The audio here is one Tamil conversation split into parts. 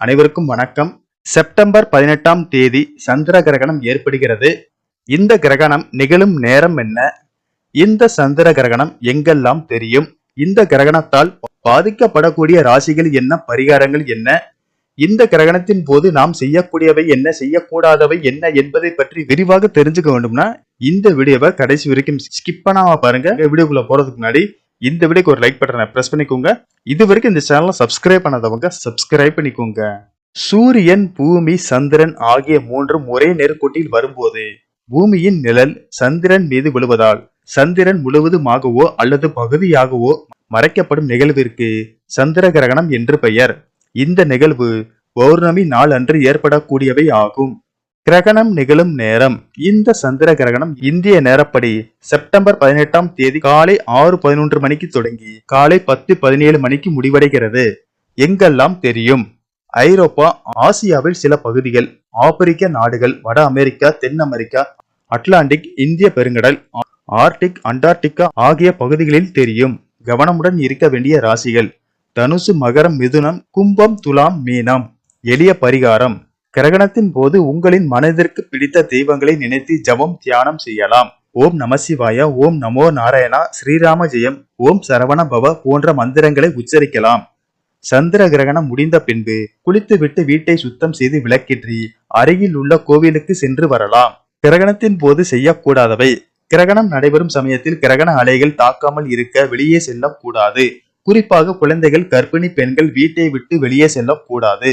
அனைவருக்கும் வணக்கம். செப்டம்பர் பதினெட்டாம் தேதி சந்திர கிரகணம் ஏற்படுகிறது. இந்த கிரகணம் நிகழும் நேரம் என்ன? இந்த சந்திர கிரகணம் எங்கெல்லாம் தெரியும்? இந்த கிரகணத்தால் பாதிக்கப்படக்கூடிய ராசிகள் என்ன? பரிகாரங்கள் என்ன? இந்த கிரகணத்தின் போது நாம் செய்யக்கூடியவை என்ன? செய்யக்கூடாதவை என்ன? என்பதை பற்றி விரிவாக தெரிஞ்சுக்க வேண்டும்னா இந்த வீடியோவை கடைசி வரைக்கும் ஸ்கிப் பண்ணாம பாருங்க. வீடியோக்குள்ள போறதுக்கு முன்னாடி இந்த வீடியோக்கு ஒரு லைக் பட்டனை பிரஸ் பண்ணிக்கோங்க. இது வரைக்கும் இந்த சேனலை சப்ஸ்கிரைப் பண்ணாதவங்க சப்ஸ்கிரைப் பண்ணிக்கோங்க. சூரியன் பூமி சந்திரன் ஆகிய மூன்றும் ஒரே நேர்கோட்டில் வரும்போது பூமியின் நிழல் சந்திரன் மீது விழுவதால் சந்திரன் முழுவதுமாகவோ அல்லது பகுதியாகவோ மறைக்கப்படும் நிகழ்விற்கு சந்திர கிரகணம் என்று பெயர். இந்த நிகழ்வு பௌர்ணமி நாள் அன்று ஏற்படக்கூடியவை ஆகும். கிரகணம் நிகழும் நேரம். இந்த சந்திர கிரகணம் இந்திய நேரப்படி செப்டம்பர் பதினெட்டாம் தேதி காலை ஆறு பதினொன்று மணிக்கு தொடங்கி காலை பத்து பதினேழு மணிக்கு முடிவடைகிறது. எங்கெல்லாம் தெரியும்? ஐரோப்பா ஆசியாவில் சில பகுதிகள் ஆப்பிரிக்க நாடுகள் வட அமெரிக்கா தென் அமெரிக்கா அட்லாண்டிக் இந்திய பெருங்கடல் ஆர்டிக் அண்டார்டிகா ஆகிய பகுதிகளில் தெரியும். கவனமுடன் இருக்க வேண்டிய ராசிகள். தனுசு மகரம் மிதுனம் கும்பம் துலாம் மீனம். எளிய பரிகாரம். கிரகணத்தின் போது உங்களின் மனதிற்கு பிடித்த தெய்வங்களை நினைத்து ஜபம் தியானம் செய்யலாம். ஓம் நமசிவாய ஓம் நமோ நாராயணா ஸ்ரீராம ஜெயம் ஓம் சரவண பவ போன்ற மந்திரங்களை உச்சரிக்கலாம். சந்திர கிரகணம் முடிந்த பின்பு குளித்துவிட்டு வீட்டை சுத்தம் செய்து விளக்கேற்றி அருகில் உள்ள கோவிலுக்கு சென்று வரலாம். கிரகணத்தின் போது செய்யக்கூடாதவை. கிரகணம் நடைபெறும் சமயத்தில் கிரகண அலைகள் தாக்காமல் இருக்க வெளியே செல்லக்கூடாது. குறிப்பாக குழந்தைகள் கர்ப்பிணி பெண்கள் வீட்டை விட்டு வெளியே செல்லக்கூடாது.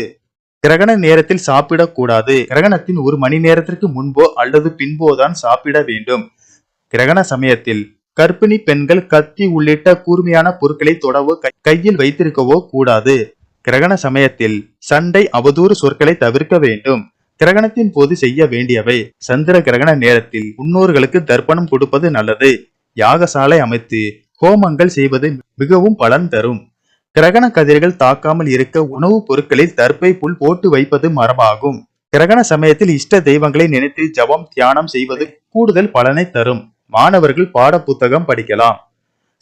கிரகண நேரத்தில் சாப்பிடக்கூடாது. கிரகணத்தின் ஒரு மணி நேரத்திற்கு முன்போ அல்லது பின்போ தான் சாப்பிட வேண்டும். கிரகண சமயத்தில் கர்ப்பிணி பெண்கள் கத்தி உள்ளிட்ட கூர்மையான பொருட்களை தொடவோ கையில் வைத்திருக்கவோ கூடாது. கிரகண சமயத்தில் சண்டை அவதூறு சொற்களை தவிர்க்க வேண்டும். கிரகணத்தின் போது செய்ய வேண்டியவை சந்திர கிரகண நேரத்தில் முன்னோர்களுக்கு தர்ப்பணம் கொடுப்பது நல்லது. யாகசாலை அமைத்து ஹோமங்கள் செய்வது மிகவும் பலன் தரும். கிரகண கதிர்கள் தாக்காமல் இருக்க உணவுப் பொருட்களில் தற்பை புல் போட்டு வைப்பது மரபாகும் கிரகண சமயத்தில் இஷ்ட தெய்வங்களை நினைத்து ஜபம் தியானம் செய்வது கூடுதல் பலனை தரும். மாணவர்கள் பாட புத்தகம் படிக்கலாம்.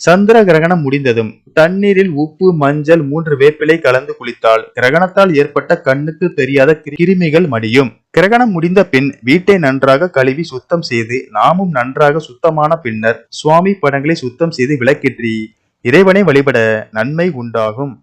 சந்திர கிரகணம் முடிந்ததும் தண்ணீரில் உப்பு மஞ்சள் மூன்று வேப்பிலை கலந்து குளித்தால் கிரகணத்தால் ஏற்பட்ட கண்ணுக்கு தெரியாத கிருமிகள் மடியும். கிரகணம் முடிந்த பின் வீட்டை நன்றாக கழுவி சுத்தம் செய்து நாமும் நன்றாக சுத்தமான பின்னர் சுவாமி படங்களை சுத்தம் செய்து விளக்கேற்றி இறைவனை வழிபட நன்மை உண்டாகும்.